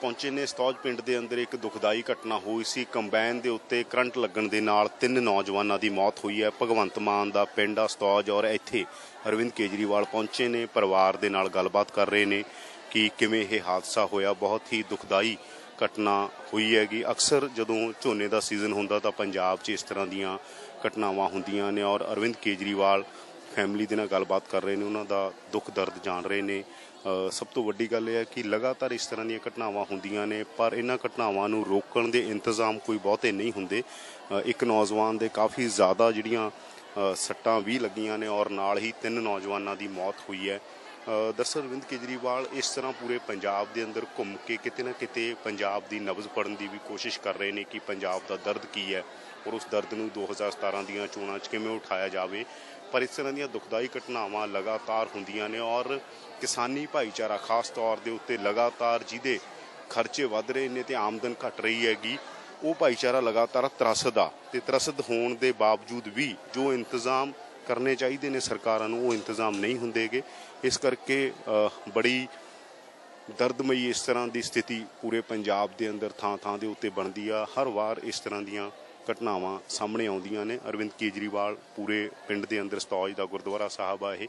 ਪਹੁੰਚੇ ਨੇ ਸਤੌਜ ਪਿੰਡ ਦੇ ਅੰਦਰ ਇੱਕ ਦੁਖਦਾਈ ਘਟਨਾ ਹੋਈ ਸੀ। ਕੰਬਾਈਨ ਦੇ ਉੱਤੇ ਕਰੰਟ ਲੱਗਣ ਦੇ ਨਾਲ ਤਿੰਨ ਨੌਜਵਾਨਾਂ ਦੀ ਮੌਤ ਹੋਈ ਹੈ। ਭਗਵੰਤ ਮਾਨ ਦਾ ਪਿੰਡ ਆ ਸਤੌਜ ਔਰ ਇੱਥੇ ਅਰਵਿੰਦ ਕੇਜਰੀਵਾਲ ਪਹੁੰਚੇ ਨੇ। ਪਰਿਵਾਰ ਦੇ ਨਾਲ ਗੱਲਬਾਤ ਕਰ ਰਹੇ ਨੇ ਕਿ ਕਿਵੇਂ ਇਹ ਹਾਦਸਾ ਹੋਇਆ। ਬਹੁਤ ਹੀ ਦੁਖਦਾਈ ਘਟਨਾ ਹੋਈ ਹੈਗੀ। ਅਕਸਰ ਜਦੋਂ ਝੋਨੇ ਦਾ ਸੀਜ਼ਨ ਹੁੰਦਾ ਤਾਂ ਪੰਜਾਬ 'ਚ ਇਸ ਤਰ੍ਹਾਂ ਦੀਆਂ ਘਟਨਾਵਾਂ ਹੁੰਦੀਆਂ ਨੇ ਔਰ ਅਰਵਿੰਦ ਕੇਜਰੀਵਾਲ ਫੈਮਿਲੀ ਦੇ ਨਾਲ ਗੱਲਬਾਤ ਕਰ ਰਹੇ ਨੇ, ਉਹਨਾਂ ਦਾ ਦੁੱਖ ਦਰਦ ਜਾਣ ਰਹੇ ਨੇ। ਸਭ ਤੋਂ ਵੱਡੀ ਗੱਲ ਇਹ ਹੈ ਕਿ ਲਗਾਤਾਰ ਇਸ ਤਰ੍ਹਾਂ ਦੀਆਂ ਘਟਨਾਵਾਂ ਹੁੰਦੀਆਂ ਨੇ, ਪਰ ਇਹਨਾਂ ਘਟਨਾਵਾਂ ਨੂੰ ਰੋਕਣ ਦੇ ਇੰਤਜ਼ਾਮ ਕੋਈ ਬਹੁਤੇ ਨਹੀਂ ਹੁੰਦੇ। ਇੱਕ ਨੌਜਵਾਨ ਦੇ ਕਾਫੀ ਜ਼ਿਆਦਾ ਜਿਹੜੀਆਂ ਸੱਟਾਂ ਵੀ ਲੱਗੀਆਂ ਨੇ ਔਰ ਨਾਲ ਹੀ ਤਿੰਨ ਨੌਜਵਾਨਾਂ ਦੀ ਮੌਤ ਹੋਈ ਹੈ। ਅ, ਦਰਅਸਲ ਅਰਵਿੰਦ ਕੇਜਰੀਵਾਲ ਇਸ ਤਰ੍ਹਾਂ ਪੂਰੇ ਪੰਜਾਬ ਦੇ ਅੰਦਰ ਘੁੰਮ ਕੇ ਕਿਤੇ ਨਾ ਕਿਤੇ ਪੰਜਾਬ ਦੀ ਨਬਜ਼ ਪੜਨ ਦੀ ਵੀ ਕੋਸ਼ਿਸ਼ ਕਰ ਰਹੇ ਨੇ ਕਿ ਪੰਜਾਬ ਦਾ ਦਰਦ ਕੀ ਹੈ ਔਰ ਉਸ ਦਰਦ ਨੂੰ 2017 ਦੀਆਂ ਚੋਣਾਂ 'ਚ ਕਿਵੇਂ ਉਠਾਇਆ ਜਾਵੇ। ਪਰ ਇਸ ਤਰ੍ਹਾਂ ਦੀਆਂ ਦੁਖਦਾਈ ਘਟਨਾਵਾਂ ਲਗਾਤਾਰ ਹੁੰਦੀਆਂ ਨੇ ਔਰ ਕਿਸਾਨੀ ਭਾਈਚਾਰਾ ਖਾਸ ਤੌਰ ਦੇ ਉੱਤੇ ਲਗਾਤਾਰ ਜਿਹਦੇ ਖਰਚੇ ਵੱਧ ਰਹੇ ਨੇ ਤੇ ਆਮਦਨ ਘਟ ਰਹੀ ਹੈਗੀ ਉਹ ਭਾਈਚਾਰਾ ਲਗਾਤਾਰ ਤਰਸਦਾ ਤੇ ਤਰਸਦ ਹੋਣ ਦੇ ਬਾਵਜੂਦ ਵੀ ਜੋ ਇੰਤਜ਼ਾਮ ਕਰਨੇ ਚਾਹੀਦੇ ਨੇ ਸਰਕਾਰਾਂ ਨੂੰ, ਉਹ ਇੰਤਜ਼ਾਮ ਨਹੀਂ ਹੁੰਦੇਗੇ। ਇਸ ਕਰਕੇ ਬੜੀ ਦਰਦਮਈ ਇਸ ਤਰ੍ਹਾਂ ਦੀ ਸਥਿਤੀ ਪੂਰੇ ਪੰਜਾਬ ਦੇ ਅੰਦਰ ਥਾਂ-ਥਾਂ ਦੇ ਉੱਤੇ ਬਣਦੀ ਆ। ਹਰ ਵਾਰ ਇਸ ਤਰ੍ਹਾਂ ਦੀਆਂ ਘਟਨਾਵਾਂ ਸਾਹਮਣੇ ਆਉਂਦੀਆਂ ਨੇ। ਅਰਵਿੰਦ ਕੇਜਰੀਵਾਲ ਪੂਰੇ ਪਿੰਡ ਦੇ ਅੰਦਰ ਸਤੌਜ ਦਾ ਗੁਰਦੁਆਰਾ ਸਾਹਿਬ ਆ ਇਹ,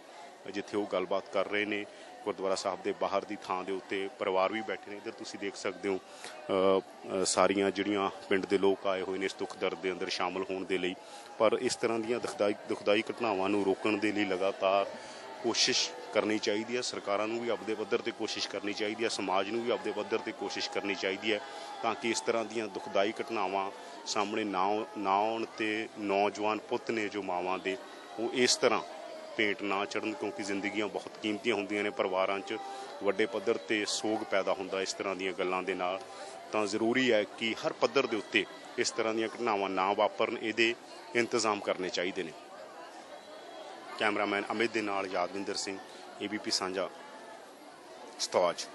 ਜਿੱਥੇ ਉਹ ਗੱਲਬਾਤ ਕਰ ਰਹੇ ਨੇ। ਗੁਰਦੁਆਰਾ ਸਾਹਿਬ ਦੇ ਬਾਹਰ ਦੀ ਥਾਂ ਦੇ ਉੱਤੇ ਪਰਿਵਾਰ ਵੀ ਬੈਠੇ ਨੇ। ਇੱਧਰ ਤੁਸੀਂ ਦੇਖ ਸਕਦੇ ਹੋ ਸਾਰੀਆਂ ਜਿਹੜੀਆਂ ਪਿੰਡ ਦੇ ਲੋਕ ਆਏ ਹੋਏ ਨੇ ਇਸ ਦੁੱਖ ਦਰਦ ਦੇ ਅੰਦਰ ਸ਼ਾਮਲ ਹੋਣ ਦੇ ਲਈ। ਪਰ ਇਸ ਤਰ੍ਹਾਂ ਦੀਆਂ ਦੁਖਦਾਈ ਦੁਖਦਾਈ ਘਟਨਾਵਾਂ ਨੂੰ ਰੋਕਣ ਦੇ ਲਈ ਲਗਾਤਾਰ ਕੋਸ਼ਿਸ਼ ਕਰਨੀ ਚਾਹੀਦੀ ਹੈ। ਸਰਕਾਰਾਂ ਨੂੰ ਵੀ ਆਪਦੇ ਪੱਧਰ ਤੇ ਕੋਸ਼ਿਸ਼ ਕਰਨੀ ਚਾਹੀਦੀ ਹੈ। ਸਮਾਜ ਨੂੰ ਵੀ ਆਪਦੇ ਪੱਧਰ ਤੇ ਕੋਸ਼ਿਸ਼ ਕਰਨੀ ਚਾਹੀਦੀ ਹੈ ਤਾਂ ਕਿ ਇਸ ਤਰ੍ਹਾਂ ਦੀਆਂ ਦੁਖਦਾਈ ਘਟਨਾਵਾਂ ਸਾਹਮਣੇ ਨਾ ਨਾ ਆਉਣ ਤੇ ਨੌਜਵਾਨ ਪੁੱਤ ਨੇ ਜੋ ਮਾਵਾਂ ਦੇ, ਉਹ ਇਸ ਤਰ੍ਹਾਂ ਭੇਟ ਨਾ ਚੜਨ ਕਿਉਂਕਿ ਜ਼ਿੰਦਗੀਆਂ ਬਹੁਤ ਕੀਮਤੀਆਂ ਹੁੰਦੀਆਂ ਨੇ ਪਰਿਵਾਰਾਂ 'ਚ, ਵੱਡੇ ਪੱਧਰ ਤੇ ਸੋਗ ਪੈਦਾ ਹੁੰਦਾ ਇਸ ਤਰ੍ਹਾਂ ਦੀਆਂ ਗੱਲਾਂ ਦੇ ਨਾਲ। ਤਾਂ ਜ਼ਰੂਰੀ ਹੈ ਕਿ ਹਰ ਪੱਧਰ ਦੇ ਉੱਤੇ ਇਸ ਤਰ੍ਹਾਂ ਦੀਆਂ ਘਟਨਾਵਾਂ ਨਾ ਵਾਪਰਨ, ਇਹਦੇ ਇੰਤਜ਼ਾਮ ਕਰਨੇ ਚਾਹੀਦੇ ਨੇ। ਕੈਮਰਾਮੈਨ ਅਮਿਤ ਦੇ ਨਾਲ ਯਾਦਵਿੰਦਰ ਸਿੰਘ ਏਬੀਪੀ ਸਾਂਝਾ, ਸਤੌਜ।